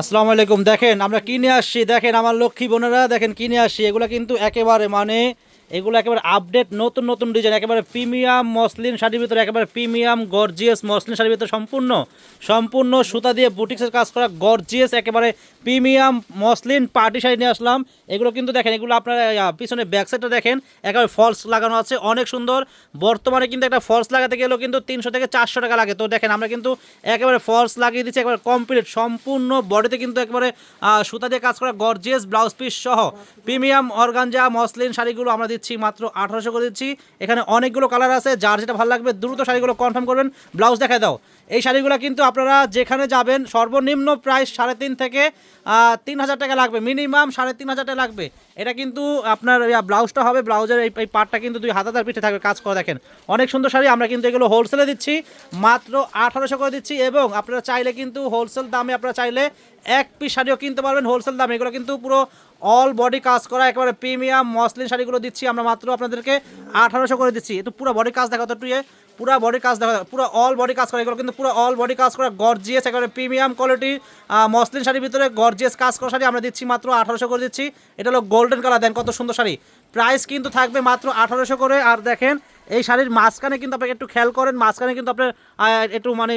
আসসালামু আলাইকুম। দেখেন, আমরা কিনে আসছি? দেখেন, আমার লক্ষ্মী বোনেরা, দেখেন কিনে আসছি? এগুলো কিন্তু একেবারে মানে এগুলো একেবারে আপডেট নতুন নতুন ডিজাইন একেবারে প্রিমিয়াম মসলিন শাড়ির ভিতরে একেবারে প্রিমিয়াম গর্জিয়াস মসলিন শাড়ির ভিতরে সম্পূর্ণ সম্পূর্ণ সুতা দিয়ে বুটিক্সের কাজ করা গর্জিয়াস একেবারে প্রিমিয়াম মসলিন পার্টি শাড়ি নিয়ে আসলাম। এগুলো কিন্তু দেখেন এগুলো আপনারা পিছনে ব্যাক সাইডটা দেখেন একেবারে ফলস লাগানো আছে অনেক সুন্দর। বর্তমানে কিন্তু একটা ফলস লাগাতে গেলেও কিন্তু তিনশো থেকে চারশো টাকা লাগে। তো দেখেন আমরা কিন্তু একেবারে ফলস লাগিয়ে দিচ্ছি একেবারে কমপ্লিট সম্পূর্ণ বডিতে কিন্তু একেবারে সুতা দিয়ে কাজ করা গর্জিয়াস ব্লাউজ পিস সহ প্রিমিয়াম অর্গানজা মসলিন শাড়িগুলো আমরা দিচ্ছি। মাত্র আঠারোশো করে দিচ্ছি। এখানে অনেকগুলো কালার আছে, যার যেটা ভালো লাগবে, দ্রুত শাড়িগুলো কনফার্ম করবেন। ব্লাউজ দেখায় দাও। এই শাড়িগুলো কিন্তু আপনারা যেখানে যাবেন, সর্বনিম্ন প্রাইস সাড়ে তিন থেকে তিন হাজার টাকা লাগবে। মিনিমাম সাড়ে তিন হাজার টাকা লাগবে। এটা কিন্তু আপনার ব্লাউজটা হবে ব্লাউজের এই পার্টটা কিন্তু দুই হাতাতার পিঠে থাকবে, কাজ করে দেখেন। অনেক সুন্দর শাড়ি, আমরা কিন্তু এগুলো হোলসেলে দিচ্ছি। মাত্র আঠারোশো করে দিচ্ছি এবং আপনারা চাইলে কিন্তু হোলসেল দামে আপনারা চাইলে এক পিস শাড়িও কিনতে পারবেন। হোলসেল দামে এগুলো কিন্তু পুরো অল বডি কাজ করা একেবারে প্রিমিয়াম মসলিন শাড়িগুলো দিচ্ছি আমরা মাত্র আপনাদেরকে আঠারোশো করে দিচ্ছি। একটু পুরো বডি কাজ দেখা তো ইয়ে। পুরো বডি কাজ দেখা পুরো অল বডি কাজ করা, এগুলো কিন্তু পুরো অল বডি কাজ করা গর্জিয়াস একেবারে প্রিমিয়াম কোয়ালিটি মসলিন শাড়ির ভিতরে গর্জিয়াস কাজ করা শাড়ি আমরা দিচ্ছি মাত্র আঠারোশো করে দিচ্ছি। এটা হলো গোল্ডেন কালার দেন কত সুন্দর শাড়ি। প্রাইস কিন্তু থাকবে মাত্র আঠারোশো করে। আর দেখেন, এই শাড়ির মাঝখানে কিন্তু আপনাকে একটু খেয়াল করেন, মাঝখানে কিন্তু আপনার একটু মানে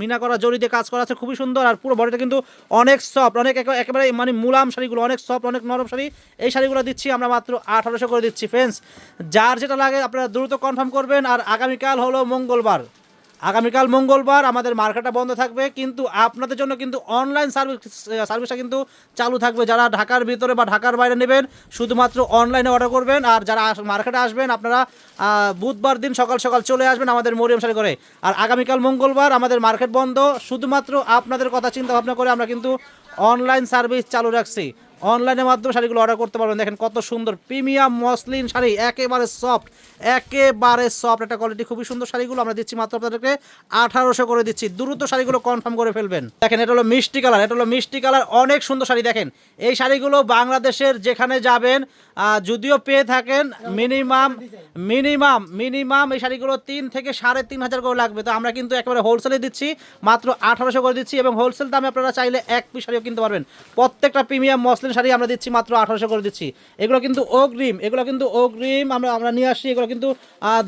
মিনা করা জড়ি দিয়ে কাজ করা আছে, খুবই সুন্দর। আর পুরো বডিটা কিন্তু অনেক সফট অনেক একে- একেবারে মানে মুলাম শাড়িগুলো, অনেক সফট অনেক নরম শাড়ি। এই শাড়িগুলো দিচ্ছি আমরা মাত্র আঠারোশো করে দিচ্ছি ফ্রেন্ডস যার যেটা লাগে আপনারা দ্রুত কনফার্ম করবেন। আর আগামীকাল হলো মঙ্গলবার। আগামীকাল মঙ্গলবার আমাদের মার্কেটটা বন্ধ থাকবে, কিন্তু আপনাদের জন্য কিন্তু অনলাইন সার্ভিস সার্ভিসটা কিন্তু চালু থাকবে। যারা ঢাকার ভিতরে বা ঢাকার বাইরে নেবেন, শুধুমাত্র অনলাইনে অর্ডার করবেন। আর যারা মার্কেটে আসবেন, আপনারা বুধবার দিন সকাল সকাল চলে আসবেন আমাদের মরিয়ম শাড়ি করে আর আগামীকাল মঙ্গলবার আমাদের মার্কেট বন্ধ। শুধুমাত্র আপনাদের কথা চিন্তা ভাবনা করে আমরা কিন্তু অনলাইন সার্ভিস চালু রাখছি। অনলাইনের মাধ্যমে শাড়িগুলো অর্ডার করতে পারবেন। দেখেন কত সুন্দর প্রিমিয়াম মসলিন শাড়ি, একেবারে সফট একেবারে সফট একটা কোয়ালিটি খুবই সুন্দর শাড়িগুলো আমরা দিচ্ছি মাত্র আপনাদেরকে আঠারোশো করে দিচ্ছি। দ্রুত শাড়িগুলো কনফার্ম করে ফেলবেন। দেখেন এটা হলো মিষ্টি কালার এটা হলো মিষ্টি কালার অনেক সুন্দর শাড়ি দেখেন। এই শাড়িগুলো বাংলাদেশের যেখানে যাবেন যদিও পেয়ে থাকেন মিনিমাম মিনিমাম মিনিমাম এই শাড়িগুলো তিন থেকে সাড়ে তিন হাজার করে লাগবে। তো আমরা কিন্তু একেবারে হোলসেলে দিচ্ছি, মাত্র আঠারোশো করে দিচ্ছি এবং হোলসেল দামে আপনারা চাইলে এক পিস শাড়িও কিনতে পারবেন। প্রত্যেকটা প্রিমিয়াম মসলিন শাড়ি আমরা দিচ্ছি, মাত্র আঠারোশো করে দিচ্ছি। এগুলো কিন্তু অগ্রিম, এগুলো কিন্তু অগ্রিম, আমরা আমরা নিয়ে আসছি, এগুলো কিন্তু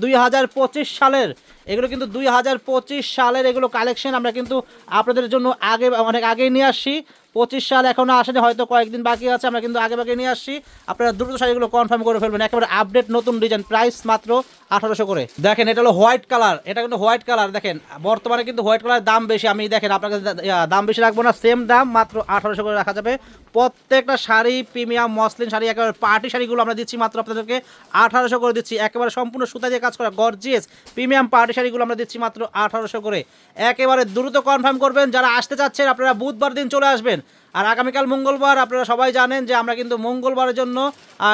দুই হাজার পঁচিশ সালের। এগুলো কিন্তু দুই হাজার পঁচিশ সালের এগুলো কালেকশন আমরা কিন্তু আপনাদের জন্য আগে, অনেক আগেই নিয়ে আসছি। পঁচিশ সাল এখনও আসেনি, হয়তো কয়েকদিন বাকি আছে, আমরা কিন্তু আগে বাকি নিয়ে আসছি। আপনারা দ্রুত শাড়িগুলো কনফার্ম করে ফেলবেন। একেবারে আপডেট নতুন ডিজাইন প্রাইস মাত্র আঠারোশো করে। দেখেন, এটা হলো হোয়াইট কালার এটা কিন্তু হোয়াইট কালার দেখেন, বর্তমানে কিন্তু হোয়াইট কালার দাম বেশি, আমি দেখেন আপনাকে দাম বেশি রাখব না সেম দাম, মাত্র আঠারোশো করে রাখা যাবে। প্রত্যেকটা শাড়ি, প্রিমিয়াম, মসলিন শাড়ি, একেবারে পার্টি শাড়িগুলো আমরা দিচ্ছি মাত্র আপনাদেরকে আঠারোশো করে দিচ্ছি। একেবারে সম্পূর্ণ সুতা দিয়ে কাজ করা গর্জিয়াস প্রিমিয়াম পার্টি শাড়িগুলো আমরা দিচ্ছি মাত্র আঠারোশো করে। একেবারে দ্রুত কনফার্ম করবেন, যারা আসতে চাচ্ছেন, আপনারা বুধবার দিন চলে আসবেন। আর আগামীকাল মঙ্গলবার আপনারা সবাই জানেন যে আমরা কিন্তু মঙ্গলবারের জন্য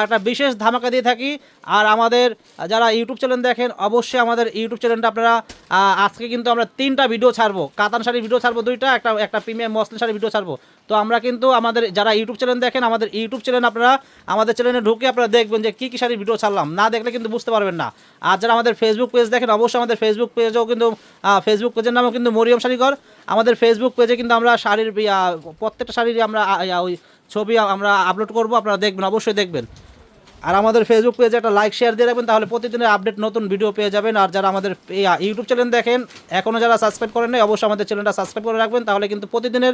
একটা বিশেষ ধামাকা দিয়ে থাকি। আর আমাদের, যারা ইউটিউব চ্যানেল দেখেন, অবশ্যই আমাদের ইউটিউব চ্যানেলটা আপনারা আজকে কিন্তু আমরা তিনটা ভিডিও ছাড়বো। কাতান শাড়ির ভিডিও ছাড়বো দুইটা, একটা একটা প্রিমিয়াম মসলিন শাড়ির ভিডিও ছাড়বো। তো আমরা কিন্তু আমাদের, যারা ইউটিউব চ্যানেল দেখেন, আমাদের ইউটিউব চ্যানেল আপনারা, আমাদের চ্যানেলে ঢুকে আপনারা দেখবেন যে কী কী শাড়ির ভিডিও ছাড়লাম। না দেখলে কিন্তু বুঝতে পারবেন না। আর যারা আমাদের ফেসবুক পেজ দেখেন, অবশ্যই আমাদের ফেসবুক পেজেও কিন্তু ফেসবুক পেজের নামও কিন্তু মরিয়ম শাড়িঘর। আমাদের ফেসবুক পেজে কিন্তু আমরা শাড়ির প্রত্যেকটা শাড়ির আমরা ওই ছবি আমরা আপলোড করব, আপনারা দেখবেন, অবশ্যই দেখবেন। আর আমাদের ফেসবুক পেজে একটা লাইক শেয়ার দিয়ে রাখবেন, তাহলে প্রতিদিনের আপডেট নতুন ভিডিও পেয়ে যাবেন। আর যারা আমাদের ইউটিউব চ্যানেল দেখেন এখনও যারা সাবস্ক্রাইব করেন নাই, অবশ্যই আমাদের চ্যানেলটা সাবস্ক্রাইব করে রাখবেন, তাহলে কিন্তু প্রতিদিনের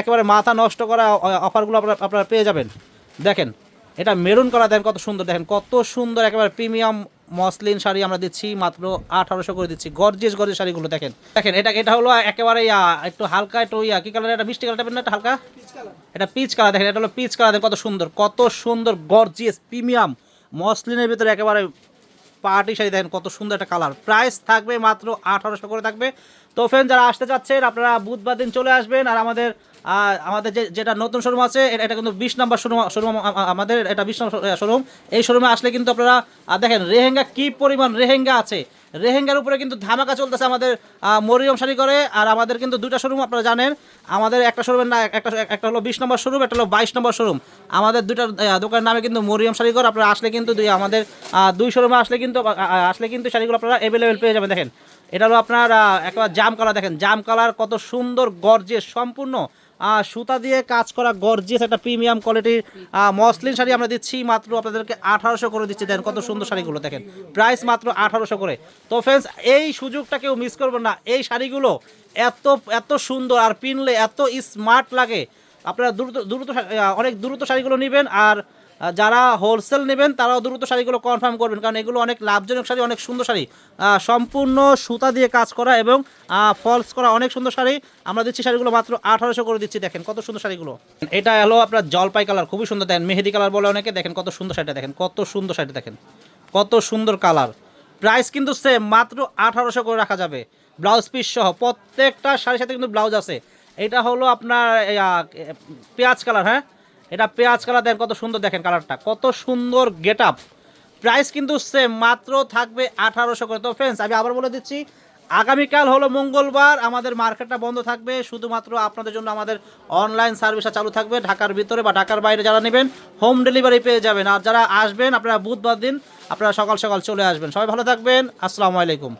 একেবারে মাথা নষ্ট করা অফারগুলো আপনারা আপনারা পেয়ে যাবেন। দেখেন, এটা মেরুন করা দেখেন কত সুন্দর, দেখেন কত সুন্দর, একেবারে প্রিমিয়াম মসলিন শাড়ি আমরা দিচ্ছি মাত্র আঠারোশো করে দিচ্ছি। গর্জিয়াস গর্জিয়াস শাড়িগুলো দেখেন। দেখেন এটা এটা হলো একেবারে ইয়া, একটু হালকা একটু ইয়া কি কালার? এটা মিষ্টি কালার টাইপের না এটা হালকা? এটা পিচ কালার দেখেন এটা হলো পিচ কালার দেখেন কত সুন্দর কত সুন্দর গর্জিয়াস প্রিমিয়াম। মসলিনের ভিতরে একেবারে পার্টি শাড়ি দেখেন কত সুন্দর একটা কালার প্রাইস থাকবে মাত্র আঠারোশো করে থাকবে। তো ফ্রেন্ড যারা আসতে চাচ্ছেন আপনারা বুধবার দিন চলে আসবেন। আর আমাদের আহ, আমাদের যে যেটা নতুন শোরুম আছে এটা কিন্তু বিশ নাম্বার শোরুম শোরুম আমাদের এটা বিশ নম্বর শোরুম এই শোরুমে আসলে কিন্তু আপনারা দেখেন রেহেঙ্গা কি পরিমাণ রেহেঙ্গা আছে। রেহেঙ্গার উপরে কিন্তু ধামাকা চলতেছে আমাদের মরিয়ম শাড়ি করে আর আমাদের কিন্তু দুটা শোরুম আপনারা জানেন। আমাদের একটা শোরুমের না একটা একটা হলো বিশ নম্বর শোরুম একটা হলো বাইশ নম্বর শোরুম আমাদের আহ, দোকানের নামে কিন্তু মরিয়ম শাড়ি করে আপনারা আসলে কিন্তু দুই আমাদের দুই শোরুমে আসলে কিন্তু আসলে কিন্তু শাড়িগুলো আপনারা অ্যাভেলেবেল পেয়ে যাবেন। দেখেন এটা হলো আপনার একেবারে জাম কালার দেখেন জাম কালার কত সুন্দর গর্জে সম্পূর্ণ সুতা দিয়ে কাজ করা গর্জিয়াস একটা প্রিমিয়াম কোয়ালিটির মসলিন শাড়ি আমরা দিচ্ছি, মাত্র আপনাদেরকে আঠারোশো করে দিচ্ছি। দেন কত সুন্দর শাড়িগুলো, দেখেন। প্রাইস মাত্র আঠারোশো করে। তো ফ্রেন্ডস এই সুযোগটা কেউ মিস করবেন না। এই শাড়িগুলো এত এত সুন্দর আর পিনলে এত স্মার্ট লাগে। আপনারা দ্রুত দ্রুত অনেক দ্রুত শাড়িগুলো নেবেন। আর যারা হোলসেল নেবেন, তারাও দ্রুত শাড়িগুলো কনফার্ম করবেন। কারণ এগুলো অনেক লাভজনক শাড়ি, অনেক সুন্দর শাড়ি। সম্পূর্ণ সুতা দিয়ে কাজ করা এবং ফলস করা অনেক সুন্দর শাড়ি। আমরা দিচ্ছি শাড়িগুলো মাত্র আঠারোশো করে দিচ্ছি। দেখেন কত সুন্দর শাড়িগুলো। এটা হলো আপনার জলপাই কালার খুবই সুন্দর। দেখেন মেহেদি কালার বলে অনেকে, দেখেন কত সুন্দর শাড়িটা, দেখেন কত সুন্দর শাড়ি দেখেন কত সুন্দর কালার প্রাইস কিন্তু সেম মাত্র আঠারোশো করে রাখা যাবে। ব্লাউজ পিস সহ প্রত্যেকটা শাড়ির সাথে কিন্তু ব্লাউজ আছে। এটা হলো আপনার পেঁয়াজ কালার হ্যাঁ? এটা পেঁয়াজ কালার দেন, কত সুন্দর দেখেন কালারটা। কত সুন্দর গেট আপ প্রাইস কিন্তু সেম মাত্র থাকবে আঠারোশো করে। তো ফ্রেন্ডস আমি আবার বলে দিচ্ছি, আগামীকাল হলো মঙ্গলবার, আমাদের মার্কেটটা বন্ধ থাকবে, শুধুমাত্র আপনাদের জন্য আমাদের অনলাইন সার্ভিসটা চালু থাকবে, ঢাকার ভিতরে বা ঢাকার বাইরে যারা নেবেন হোম ডেলিভারি পেয়ে যাবেন। আর যারা আসবেন, আপনারা বুধবার দিন, আপনারা সকাল সকাল চলে আসবেন। সবাই ভালো থাকবেন, আসসালামু আলাইকুম।